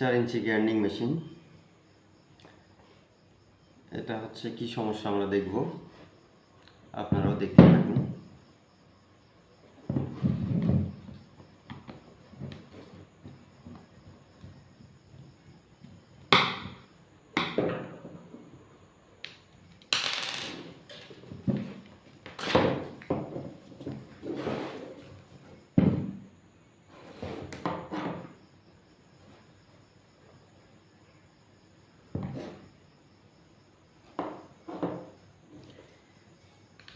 চার ইঞ্চি grinding machine. এটা হচ্ছে কি সমস্যা আমরা দেখব। আপনারাও দেখতে থাকুন।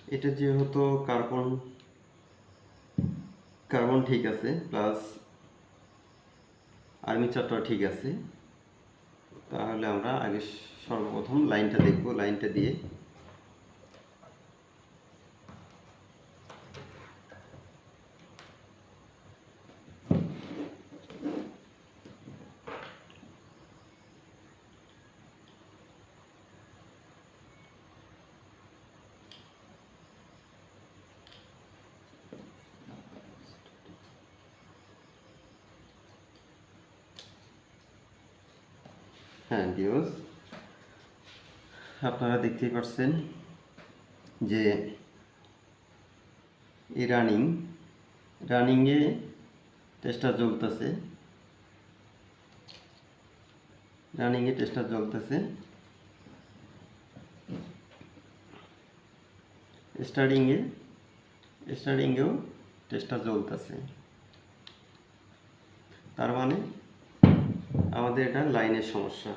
এটা যেহেতু কার্বন কার্বন ঠিক আছে, প্লাস আর্মিচারটাও ঠিক আছে, তাহলে আমরা আগে সর্বপ্রথম লাইনটা দেখব, লাইনটা দিয়ে হ্যাঁ ডিওস আপনারা দেখতেই পাচ্ছেন যে এই রানিং রানিংয়ে টেস্টার জ্বলতেছে। রানিংয়ে টেস্টার জ্বলতেছে। স্টার্টিংয়ে স্টার্টিংয়েও টেস্টার জ্বলতেছে। তার মানে আমাদের এটা লাইনের সমস্যা।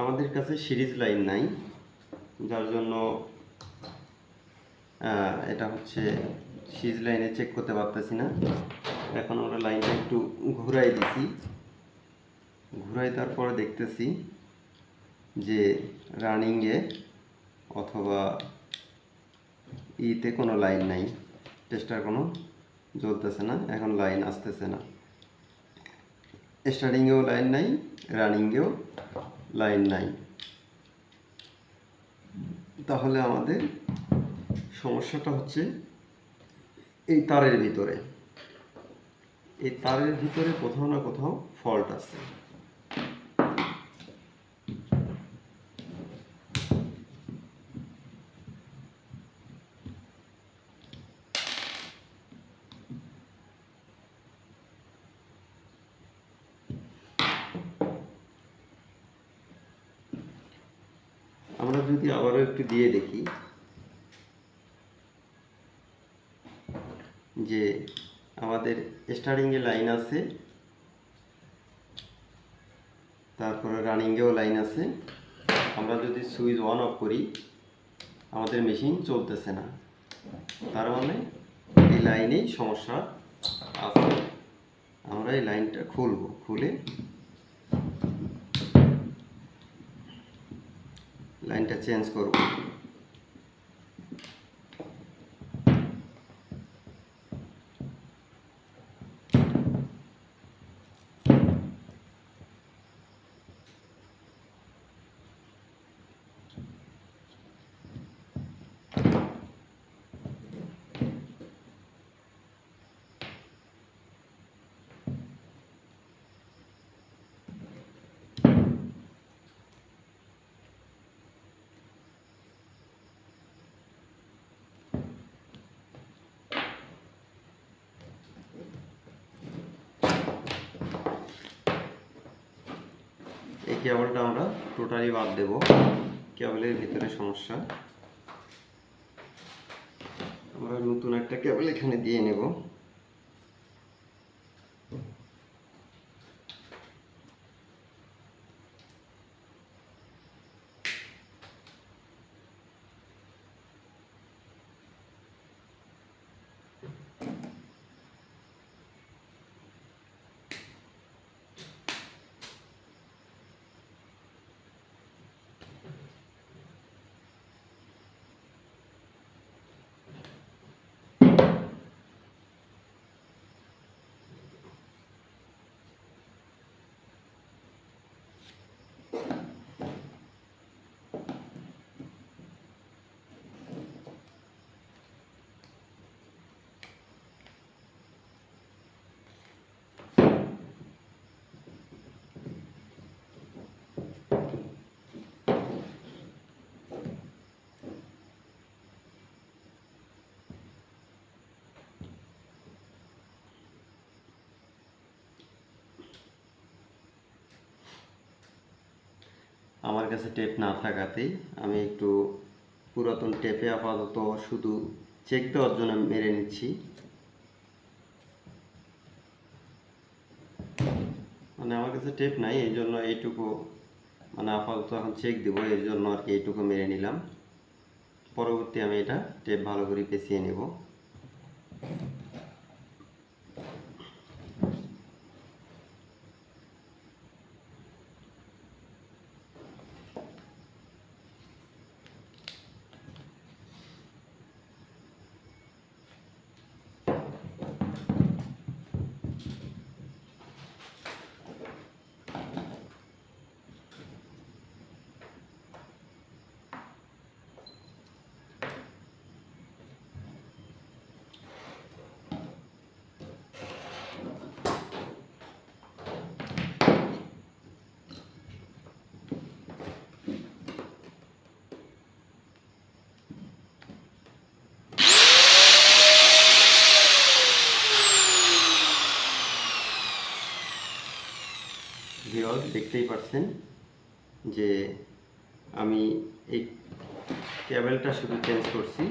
আমাদের কাছে সিরিজ লাইন নাই, যার জন্য এটা হচ্ছে সিরিজ লাইনে চেক করতে পারতেছি না। এখন আমরা লাইনটা একটু ঘুরাই দিছি। ঘুরাই তারপরে দেখতেছি যে রানিংয়ে অথবা ইতে কোনো লাইন নাই, টেস্টার কোনো জ্বলতেছে না, এখন লাইন আসতেছে না। স্টার্টিংয়েও লাইন নাই রানিংয়েও লাইন নাই। তাহলে আমাদের সমস্যাটা হচ্ছে এই তারের ভিতরে। এই তারের ভিতরে কোথাও না কোথাও ফল্ট আছে। আমরা যদি আবারও একটু দিয়ে দেখি, যে আমাদের স্টার্টিংয়ে লাইন আছে, তারপরে রানিংয়েও লাইন আছে, আমরা যদি সুইচ অন অফ করি, আমাদের মেশিন চলতেছে না। তার মানে এই লাইনেই সমস্যা আছে। আমরা এই লাইনটা খুলব, খুলে লাইনটা চেঞ্জ করব এই কেবলটা আমরা টোটালি বাদ দেব। কেবলের ভিতরে সমস্যা। আমরা নতুন একটা কেবল এখানে দিয়ে নেব। আমার কাছে টেপ না থাকাতেই আমি একটু পুরাতন টেপে আপাতত শুধু চেক দেওয়ার জন্য মেরে নিচ্ছি। মানে আমার কাছে টেপ নাই, এই জন্য এইটুকু মানে আপাতত এখন চেক দিব, এই জন্য আর কি এইটুকু মেরে নিলাম। পরবর্তী আমি এটা টেপ ভালো করে পেঁচিয়ে নেব। ভিউয়ার্স দেখতেই পাচ্ছেন যে আমি এই কেবলটা শুধু চেঞ্জ করছি।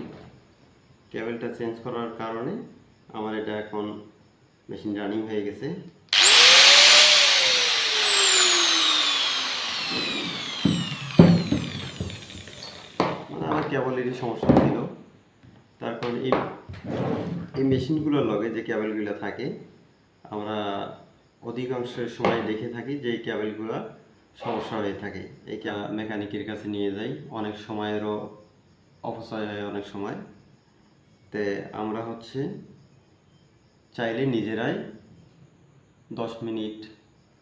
কেবেলটা চেঞ্জ করার কারণে আমার এটা এখন মেশিন রানিং হয়ে গেছে। মানে আমার কেবলেরই সমস্যা ছিল। তারপর এই এই মেশিনগুলোর লগে যে কেবলগুলো থাকে, আমরা অধিকাংশ সময় দেখে থাকি যে এই কেবলগুলো সমস্যা হয়ে থাকে। এই মেকানিকের কাছে নিয়ে যাই। অনেক সময়েরও অপচয় হয় অনেক সময়। তে আমরা হচ্ছে চাইলে নিজেরাই দশ মিনিট,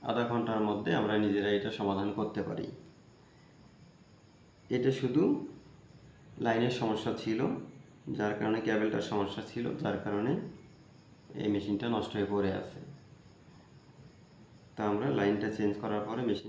আধা ঘণ্টার মধ্যে আমরা নিজেরাই এটা সমাধান করতে পারি। এটা শুধু লাইনের সমস্যা ছিল, যার কারণে কেবলটার সমস্যা ছিল, যার কারণে এই মেশিনটা নষ্ট হয়ে পড়ে আছে। তা আমরা লাইনটা চেঞ্জ করার পরে মেশিন